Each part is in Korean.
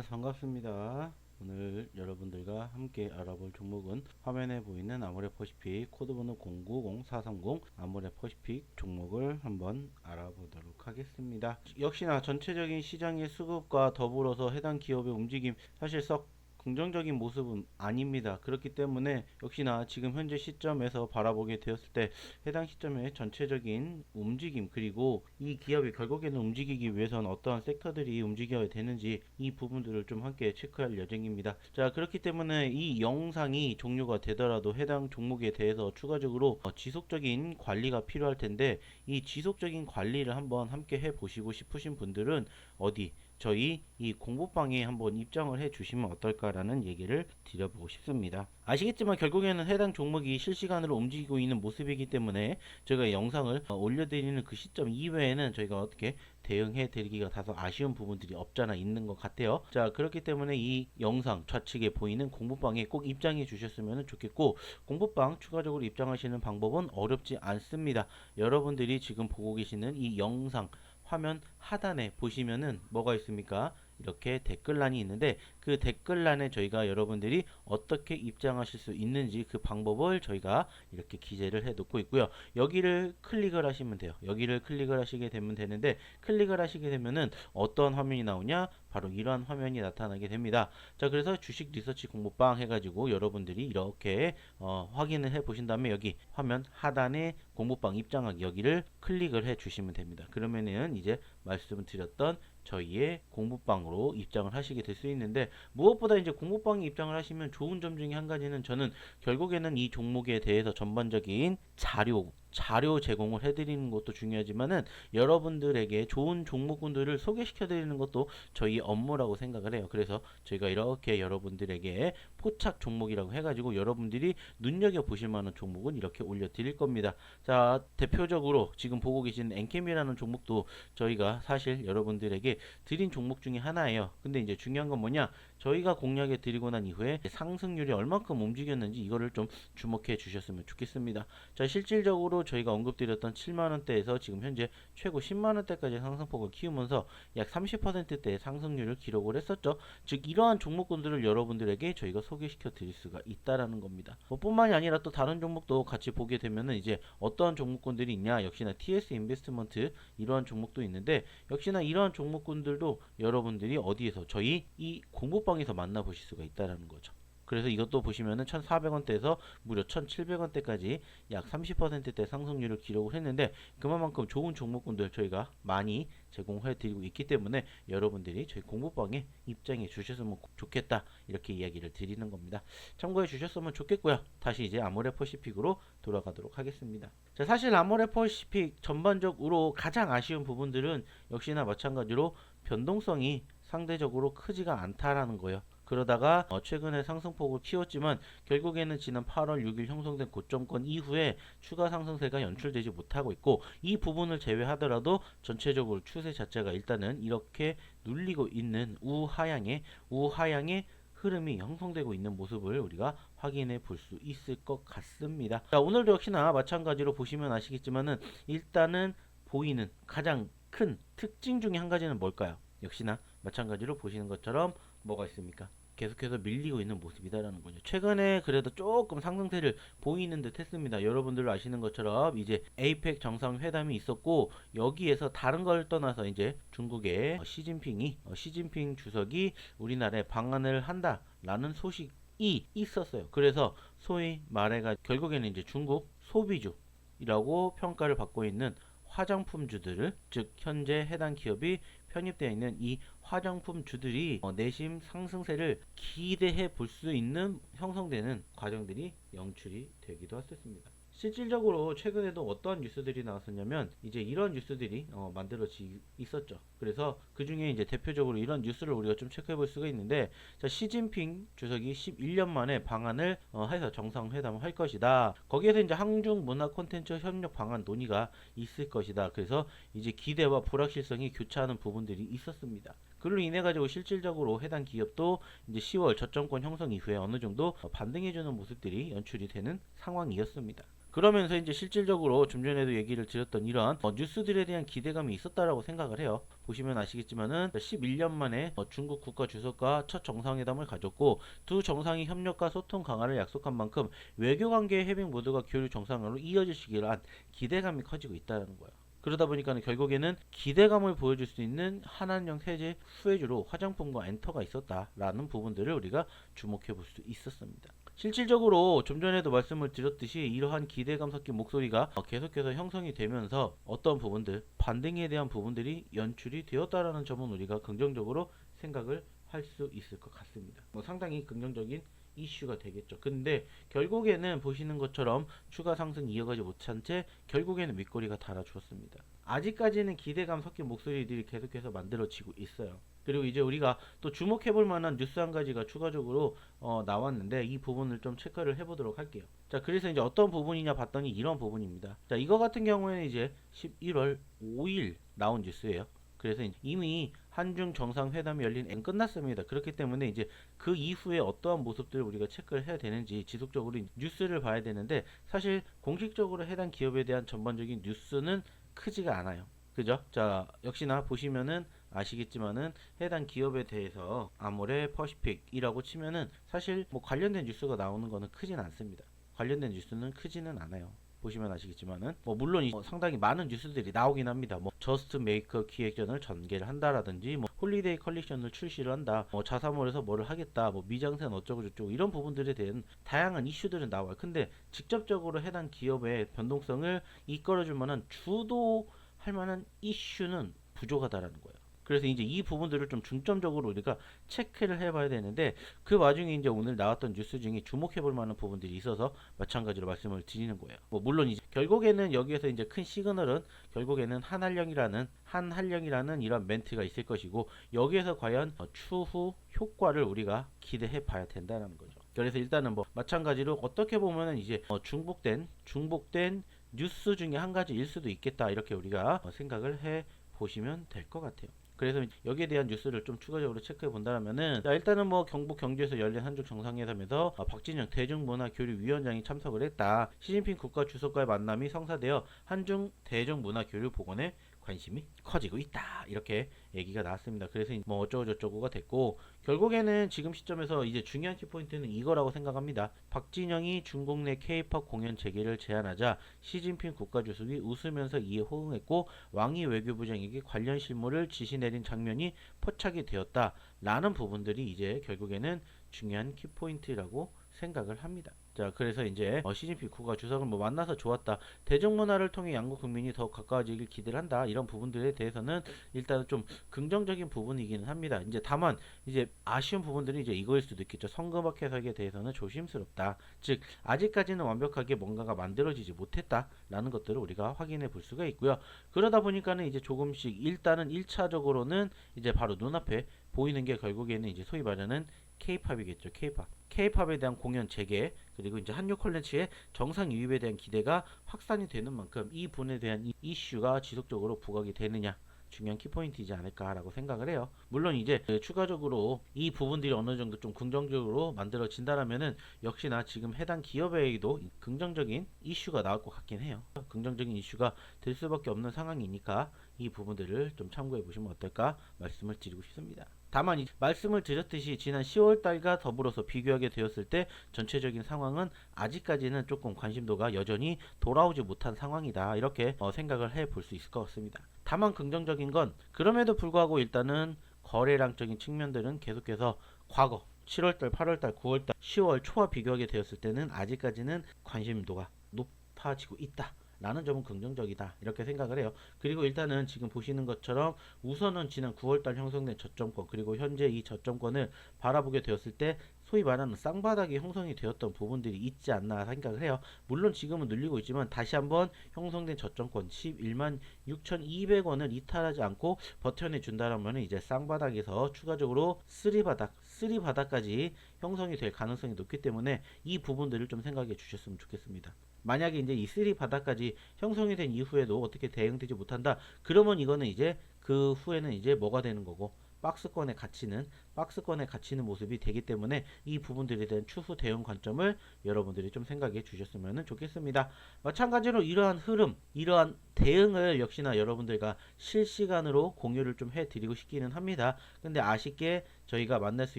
만나서 반갑습니다. 오늘 여러분들과 함께 알아볼 종목은 화면에 보이는 아모레퍼시픽 코드번호 090430 아모레퍼시픽 종목을 한번 알아보도록 하겠습니다. 역시나 전체적인 시장의 수급과 더불어서 해당 기업의 움직임 사실 썩 긍정적인 모습은 아닙니다. 그렇기 때문에 역시나 지금 현재 시점에서 바라보게 되었을 때 해당 시점의 전체적인 움직임 그리고 이 기업이 결국에는 움직이기 위해서는 어떠한 섹터들이 움직여야 되는지 이 부분들을 좀 함께 체크할 예정입니다. 자 그렇기 때문에 이 영상이 종료가 되더라도 해당 종목에 대해서 추가적으로 어, 지속적인 관리가 필요할 텐데 이 지속적인 관리를 한번 함께 해 보시고 싶으신 분들은 어디 저희 이 공부방에 한번 입장을 해 주시면 어떨까 라는 얘기를 드려보고 싶습니다. 아시겠지만 결국에는 해당 종목이 실시간으로 움직이고 있는 모습이기 때문에 저희가 영상을 어, 올려드리는 그 시점 이외에는 저희가 어떻게 대응해 드리기가 다소 아쉬운 부분들이 없잖아 있는 것 같아요. 자 그렇기 때문에 이 영상 좌측에 보이는 공부방에 꼭 입장해 주셨으면 좋겠고 공부방 추가적으로 입장하시는 방법은 어렵지 않습니다. 여러분들이 지금 보고 계시는 이 영상 화면 하단에 보시면은 뭐가 있습니까? 이렇게 댓글란이 있는데 그 댓글란에 저희가 여러분들이 어떻게 입장하실 수 있는지 그 방법을 저희가 이렇게 기재를 해 놓고 있고요. 여기를 클릭을 하시면 돼요. 여기를 클릭을 하시게 되면 되는데 클릭을 하시게 되면은 어떤 화면이 나오냐? 바로 이러한 화면이 나타나게 됩니다. 자, 그래서 주식 리서치 공부방 해가지고 여러분들이 이렇게 어, 확인을 해 보신 다음에 여기 화면 하단에 공부방 입장하기 여기를 클릭을 해 주시면 됩니다. 그러면은 이제 말씀드렸던 저희의 공부방으로 입장을 하시게 될 수 있는데 무엇보다 이제 공부방에 입장을 하시면 좋은 점 중에 한 가지는 저는 결국에는 이 종목에 대해서 전반적인 자료 자료 제공을 해드리는 것도 중요하지만은 여러분들에게 좋은 종목군들을 소개시켜 드리는 것도 저희 업무라고 생각을 해요. 그래서 저희가 이렇게 여러분들에게 포착 종목이라고 해가지고 여러분들이 눈여겨 보실 만한 종목은 이렇게 올려 드릴 겁니다. 자 대표적으로 지금 보고 계신 엔캠이라는 종목도 저희가 사실 여러분들에게 드린 종목 중에 하나예요. 근데 이제 중요한 건 뭐냐? 저희가 공략해 드리고 난 이후에 상승률이 얼만큼 움직였는지 이거를 좀 주목해 주셨으면 좋겠습니다. 자, 실질적으로 저희가 언급드렸던 7만 원대에서 지금 현재 최고 10만 원대까지 상승폭을 키우면서 약 30%대의 상승률을 기록을 했었죠. 즉 이러한 종목군들을 여러분들에게 저희가 소개시켜 드릴 수가 있다라는 겁니다. 뭐 뿐만이 아니라 또 다른 종목도 같이 보게 되면은 이제 어떠한 종목군들이 있냐? 역시나 TS 인베스트먼트 이러한 종목도 있는데 역시나 이러한 종목군들도 여러분들이 어디에서 저희 이 공부방에서 만나보실 수가 있다라는 거죠. 그래서 이것도 보시면은 1,400원대에서 무려 1,700원대까지 약 30%대 상승률을 기록을 했는데 그만큼 좋은 종목군들 저희가 많이 제공해 드리고 있기 때문에 여러분들이 저희 공부방에 입장해 주셨으면 좋겠다 이렇게 이야기를 드리는 겁니다. 참고해 주셨으면 좋겠고요. 다시 이제 아모레퍼시픽으로 돌아가도록 하겠습니다. 자, 사실 아모레퍼시픽 전반적으로 가장 아쉬운 부분들은 역시나 마찬가지로 변동성이 상대적으로 크지가 않다라는 거예요. 그러다가 어, 최근에 상승폭을 키웠지만 결국에는 지난 8월 6일 형성된 고점권 이후에 추가 상승세가 연출되지 못하고 있고 이 부분을 제외하더라도 전체적으로 추세 자체가 일단은 이렇게 눌리고 있는 우하향의 우하향의 흐름이 형성되고 있는 모습을 우리가 확인해 볼 수 있을 것 같습니다. 자, 오늘도 역시나 마찬가지로 보시면 아시겠지만은 일단은 보이는 가장 큰 특징 중에 한 가지는 뭘까요? 역시나 마찬가지로 보시는 것처럼 뭐가 있습니까? 계속해서 밀리고 있는 모습이다라는 거죠. 최근에 그래도 조금 상승세를 보이는 듯 했습니다. 여러분들 아시는 것처럼 이제 에이펙 정상회담이 있었고 여기에서 다른 걸 떠나서 이제 중국의 어, 시진핑이 어, 시진핑 주석이 우리나라에 방한을 한다라는 소식이 있었어요. 그래서 소위 말해가 결국에는 이제 중국 소비주 이라고 평가를 받고 있는 화장품주들을 즉 현재 해당 기업이 편입되어 있는 이 화장품주들이 어, 내심 상승세를 기대해 볼 수 있는 형성되는 과정들이 영출이 되기도 했었습니다. 실질적으로 최근에도 어떠한 뉴스들이 나왔었냐면 이제 이런 뉴스들이 어, 만들어지 있었죠. 그래서 그 중에 이제 대표적으로 이런 뉴스를 우리가 좀 체크해 볼 수가 있는데 자 시진핑 주석이 11년 만에 방안을 어, 해서 정상회담을 할 것이다. 거기에서 이제 항중 문화 콘텐츠 협력 방안 논의가 있을 것이다. 그래서 이제 기대와 불확실성이 교차하는 부분들이 있었습니다. 그로 인해 가지고 실질적으로 해당 기업도 이제 10월 저점권 형성 이후에 어느 정도 반등해주는 모습들이 연출이 되는 상황이었습니다. 그러면서 이제 실질적으로 좀 전에도 얘기를 드렸던 이런 어, 뉴스들에 대한 기대감이 있었다라고 생각을 해요. 보시면 아시겠지만은 11년 만에 어, 중국 국가 주석과 첫 정상회담을 가졌고 두 정상이 협력과 소통 강화를 약속한 만큼 외교 관계 해빙 모두가 교류 정상으로 이어질 시기란 기대감이 커지고 있다는 거예요. 그러다 보니까 는 결국에는 기대감을 보여줄 수 있는 한한령 세제 수혜주로 화장품과 엔터가 있었다라는 부분들을 우리가 주목해 볼 수 있었습니다. 실질적으로 좀 전에도 말씀을 드렸듯이 이러한 기대감 섞인 목소리가 어, 계속해서 형성이 되면서 어떤 부분들 반등에 대한 부분들이 연출이 되었다라는 점은 우리가 긍정적으로 생각을 할 수 있을 것 같습니다. 뭐 상당히 긍정적인 이슈가 되겠죠. 근데 결국에는 보시는 것처럼 추가 상승 이어가지 못한 채 결국에는 윗꼬리가 달아주었습니다. 아직까지는 기대감 섞인 목소리들이 계속해서 만들어지고 있어요. 그리고 이제 우리가 또 주목해볼 만한 뉴스 한 가지가 추가적으로 어, 나왔는데 이 부분을 좀 체크를 해보도록 할게요. 자, 그래서 이제 어떤 부분이냐 봤더니 이런 부분입니다. 자, 이거 같은 경우에는 이제 11월 5일 나온 뉴스예요. 그래서 이미 한중 정상회담이 열린 엔 끝났습니다. 그렇기 때문에 이제 그 이후에 어떠한 모습들을 우리가 체크를 해야 되는지 지속적으로 뉴스를 봐야 되는데 사실 공식적으로 해당 기업에 대한 전반적인 뉴스는 크지가 않아요. 그죠? 자, 역시나 보시면은 아시겠지만은 해당 기업에 대해서 아모레 퍼시픽이라고 치면은 사실 뭐 관련된 뉴스가 나오는 거는 크진 않습니다. 관련된 뉴스는 크지는 않아요. 보시면 아시겠지만은 뭐 물론 이- 어, 상당히 많은 뉴스들이 나오긴 합니다. 뭐 저스트 메이커 기획전을 전개를 한다라든지 뭐 홀리데이 컬렉션을 출시를 한다. 뭐 자사몰에서 뭐를 하겠다. 뭐 미장센 어쩌고 저쩌고 이런 부분들에 대한 다양한 이슈들은 나와요. 근데 직접적으로 해당 기업의 변동성을 이끌어 줄 만한 주도할 만한 이슈는 부족하다라는 거예요. 그래서 이제 이 부분들을 좀 중점적으로 우리가 체크를 해봐야 되는데 그 와중에 이제 오늘 나왔던 뉴스 중에 주목해볼 만한 부분들이 있어서 마찬가지로 말씀을 드리는 거예요. 뭐 물론 이제 결국에는 여기에서 이제 큰 시그널은 결국에는 한한령이라는 한한령이라는 이런 멘트가 있을 것이고 여기에서 과연 어, 추후 효과를 우리가 기대해 봐야 된다는 거죠. 그래서 일단은 뭐 마찬가지로 어떻게 보면은 이제 어, 중복된 중복된 뉴스 중에 한 가지일 수도 있겠다 이렇게 우리가 어, 생각을 해 보시면 될 것 같아요. 그래서 여기에 대한 뉴스를 좀 추가적으로 체크해 본다면은 자 일단은 뭐 경북 경주에서 열린 한중 정상회담에서 어, 박진영 대중문화교류위원장이 참석을 했다. 시진핑 국가 주석과의 만남이 성사되어 한중 대중문화교류 복원에 관심이 커지고 있다. 이렇게 얘기가 나왔습니다. 그래서 뭐 어쩌고 저쩌고가 됐고 결국에는 지금 시점에서 이제 중요한 키포인트는 이거라고 생각합니다. 박진영이 중국 내 K-팝 공연 재개를 제안하자 시진핑 국가주석이 웃으면서 이에 호응했고 왕이 외교부장에게 관련 실무를 지시 내린 장면이 포착이 되었다라는 부분들이 이제 결국에는 중요한 키포인트라고 생각을 합니다. 자, 그래서 이제 어, 시진핑 국가 주석을 뭐 만나서 좋았다. 대중문화를 통해 양국 국민이 더 가까워지길 기대를 한다. 이런 부분들에 대해서는 일단은 좀 긍정적인 부분이기는 합니다. 이제 다만 이제 아쉬운 부분들이 이제 이거일 수도 있겠죠. 성금학 해석에 대해서는 조심스럽다. 즉 아직까지는 완벽하게 뭔가가 만들어지지 못했다라는 것들을 우리가 확인해 볼 수가 있고요. 그러다 보니까는 이제 조금씩 일단은 1차적으로는 이제 바로 눈앞에 보이는 게 결국에는 이제 소위 말하는 K-팝이겠죠. K-팝. K-팝에 대한 공연 재개 그리고 이제 한류 콘텐츠의 정상 유입에 대한 기대가 확산이 되는 만큼 이 분에 대한 이 이슈가 지속적으로 부각이 되느냐 중요한 키포인트이지 않을까라고 생각을 해요. 물론 이제 그 추가적으로 이 부분들이 어느 정도 좀 긍정적으로 만들어진다라면은 역시나 지금 해당 기업에도 긍정적인 이슈가 나올 것 같긴 해요. 긍정적인 이슈가 될 수밖에 없는 상황이니까 이 부분들을 좀 참고해 보시면 어떨까 말씀을 드리고 싶습니다. 다만 이 말씀을 드렸듯이 지난 10월 달과 더불어서 비교하게 되었을 때 전체적인 상황은 아직까지는 조금 관심도가 여전히 돌아오지 못한 상황이다. 이렇게 어, 생각을 해 볼 수 있을 것 같습니다. 다만 긍정적인 건 그럼에도 불구하고 일단은 거래량적인 측면들은 계속해서 과거 7월달, 8월달, 9월달, 10월 초와 비교하게 되었을 때는 아직까지는 관심도가 높아지고 있다. 라는 점은 긍정적이다. 이렇게 생각을 해요. 그리고 일단은 지금 보시는 것처럼 우선은 지난 9월달 형성된 저점권 그리고 현재 이 저점권을 바라보게 되었을 때 소위 말하는 쌍바닥이 형성이 되었던 부분들이 있지 않나 생각을 해요. 물론 지금은 눌리고 있지만 다시 한번 형성된 저점권 11만 6,200원을 이탈하지 않고 버텨내 준다라면 이제 쌍바닥에서 추가적으로 쓰리바닥 쓰리바닥까지 형성이 될 가능성이 높기 때문에 이 부분들을 좀 생각해 주셨으면 좋겠습니다 만약에 이제 이 쓰리 바닥까지 형성이 된 이후에도 어떻게 대응되지 못한다. 그러면 이거는 이제 그 후에는 이제 뭐가 되는 거고 박스권에 갇히는 박스권에 갇히는 모습이 되기 때문에 이 부분들에 대한 추후 대응 관점을 여러분들이 좀 생각해 주셨으면 좋겠습니다. 마찬가지로 이러한 흐름, 이러한 대응을 역시나 여러분들과 실시간으로 공유를 좀 해드리고 싶기는 합니다. 근데 아쉽게 저희가 만날 수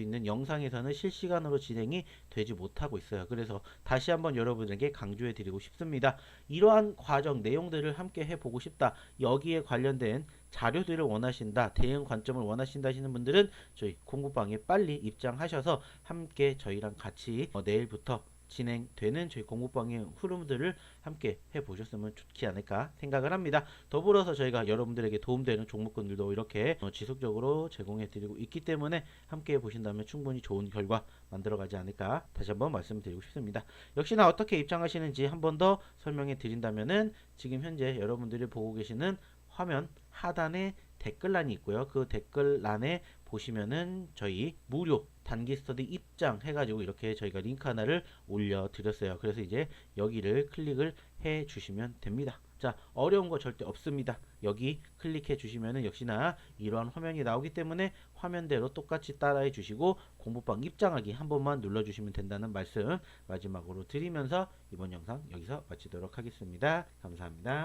있는 영상에서는 실시간으로 진행이 되지 못하고 있어요. 그래서 다시 한번 여러분에게 강조해 드리고 싶습니다. 이러한 과정 내용들을 함께 해보고 싶다. 여기에 관련된 자료들을 원하신다. 대응 관점을 원하신다 하시는 분들은 저희 공부방에 빨리 입장하셔서 함께 저희랑 같이 어, 내일부터 진행되는 저희 공부방의 흐름들을 함께 해보셨으면 좋지 않을까 생각을 합니다. 더불어서 저희가 여러분들에게 도움되는 종목군들도 이렇게 어, 지속적으로 제공해드리고 있기 때문에 함께 보신다면 충분히 좋은 결과 만들어가지 않을까 다시 한번 말씀드리고 싶습니다. 역시나 어떻게 입장하시는지 한 번 더 설명해 드린다면은 지금 현재 여러분들이 보고 계시는 화면 하단에 댓글란이 있고요. 그 댓글란에 보시면은 저희 무료 단기 스터디 입장 해가지고 이렇게 저희가 링크 하나를 올려드렸어요. 그래서 이제 여기를 클릭을 해 주시면 됩니다. 자, 어려운 거 절대 없습니다. 여기 클릭해 주시면은 역시나 이러한 화면이 나오기 때문에 화면대로 똑같이 따라해 주시고 공부방 입장하기 한 번만 눌러 주시면 된다는 말씀 마지막으로 드리면서 이번 영상 여기서 마치도록 하겠습니다. 감사합니다.